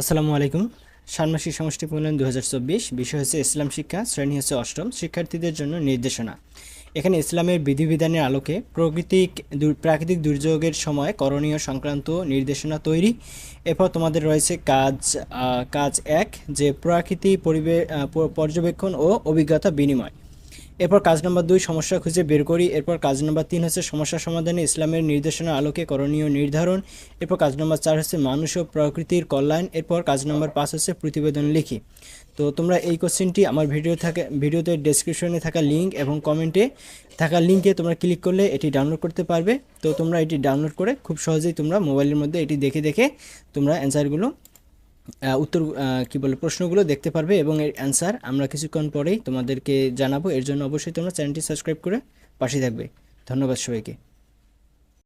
আসসালামু আলাইকুম। ষান্মাসিক সমষ্টি মূল্যায়ন দু হাজার চব্বিশ। বিষয় হচ্ছে ইসলাম শিক্ষা, শ্রেণি হচ্ছে অষ্টম। শিক্ষার্থীদের জন্য নির্দেশনা। এখানে ইসলামের বিধিবিধানের আলোকে প্রাকৃতিক প্রাকৃতিক দুর্যোগের সময় করণীয় সংক্রান্ত নির্দেশনা তৈরি। এরপর তোমাদের রয়েছে কাজ কাজ এক, যে প্রাকৃতিক পরিবে পর্যবেক্ষণ ও অভিজ্ঞতা বিনিময়। এরপর কাজ নাম্বার দুই, সমস্যা খুঁজে বের করি। এরপর কাজ নাম্বার তিন হচ্ছে সমস্যা সমাধানে ইসলামের নির্দেশনা আলোকে করণীয় নির্ধারণ। এরপর কাজ নাম্বার চার হচ্ছে মানুষ ও প্রকৃতির কল্যাণ। এরপর কাজ নাম্বার পাঁচ হচ্ছে প্রতিবেদন লিখি। তো তোমরা এই কোশ্চেনটি আমার ভিডিও থাকে ভিডিওতে ডেসক্রিপশনে থাকা লিঙ্ক এবং কমেন্টে থাকা লিঙ্কে তোমরা ক্লিক করলে এটি ডাউনলোড করতে পারবে। তো তোমরা এটি ডাউনলোড করে খুব সহজেই তোমরা মোবাইলের মধ্যে এটি দেখে দেখে তোমরা অ্যান্সারগুলো উত্তর কি বলে, প্রশ্নগুলো দেখতে পারবে এবং এর অ্যান্সার আমরা কিছুক্ষণ পরেই তোমাদেরকে জানাব। এর জন্য অবশ্যই তোমরা চ্যানেলটি সাবস্ক্রাইব করে পাশে থাকবে। ধন্যবাদ সবাইকে।